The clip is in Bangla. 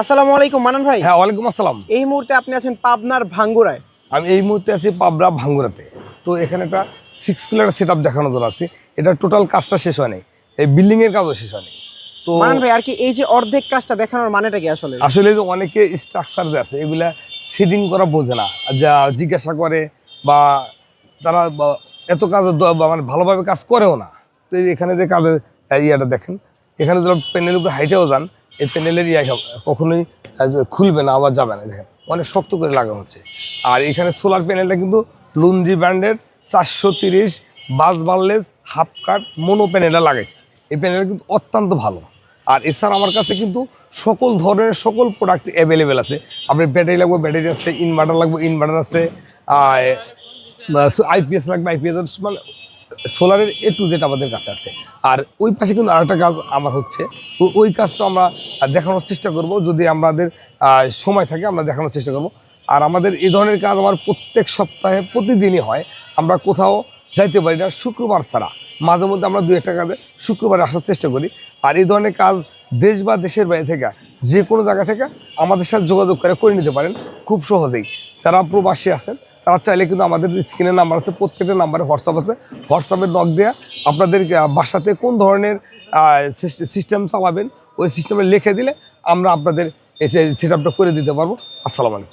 আসসালামু আলাইকুম মানান ভাই। হ্যাঁ ওয়ালাইকুম আসসালাম। এই মুহূর্তে আপনি আছেন পাবনার ভাঙ্গুরায়। আমি এই মুহূর্তে আছি পাবরা ভাঙ্গুরাতে। তো এখানে একটা সিক্স পিলার সেট আপ দেখানোর জন্য আছি এটা টোটাল কাজটা শেষ হয়নি। এই বিল্ডিংয়ের কাজও শেষ হয়নি। তো মানান ভাই আর কি এই যে অর্ধেক কাজটা দেখানোর মানেটা কি আসলে? আসলে যে অনেকে স্ট্রাকচার যে আছে এগুলা সেটিং করা বোঝে না। যা জিজ্ঞাসা করে বা তারা এত কাজ মানে ভালোভাবে কাজ করেও না। তো এখানে যে কাজের ইয়েটা দেখেন। এখানে যদি প্যানেলের উপরে হাইটেও যান। এই প্যানেলের ইয়ে হবে, কখনোই খুলবে না আবার যাবে না দেখেন। অনেক শক্ত করে লাগানো হচ্ছে। আর এখানে সোলার প্যানেলটা কিন্তু লুঞ্জি ব্র্যান্ডের চারশো তিরিশ বাস বার্লেস হাফ মোনো প্যানেলটা লাগাইছে। এই প্যানেলটা কিন্তু অত্যন্ত ভালো। আর এছাড়া আমার কাছে কিন্তু সকল ধরনের সকল প্রোডাক্ট অ্যাভেলেবেল আছে। আপনার ব্যাটারি লাগবে ব্যাটারি আছে ইনভার্টার লাগবে ইনভার্টার আছে আইপিএস লাগবে আইপিএস মানে সোলারের এ টু জেড আমাদের কাছে আছে। আর ওই পাশে কিন্তু আরেকটা কাজ আমার হচ্ছে ওই কাজটা আমরা দেখানোর চেষ্টা করব, যদি আমাদের সময় থাকে আমরা দেখানোর চেষ্টা করব। আর আমাদের এই ধরনের কাজ আমার প্রত্যেক সপ্তাহে প্রতিদিনই হয়, আমরা কোথাও যাইতে পারি না, শুক্রবার ছাড়া। মাঝে মধ্যে আমরা দু একটা কাজে শুক্রবারে আসার চেষ্টা করি। আর এই ধরনের কাজ দেশ বা দেশের বাইরে থেকে, যে কোনো জায়গা থেকে আমাদের সাথে যোগাযোগ করে করে নিতে পারেন খুব সহজেই। যারা প্রবাসী আছেন তারা চাইলে কিন্তু আমাদের স্ক্রিনের নাম্বার আছে, প্রত্যেকটা নাম্বারে হোয়াটসঅ্যাপ আছে। হোয়াটসঅ্যাপে নক দেওয়া আপনাদের বাসাতে কোন ধরনের সিস্টেম চালাবেন, ওই সিস্টেমে লিখে দিলে আমরা আপনাদের এসে সেট করে দিতে পারব। আসসালামু আলাইকুম।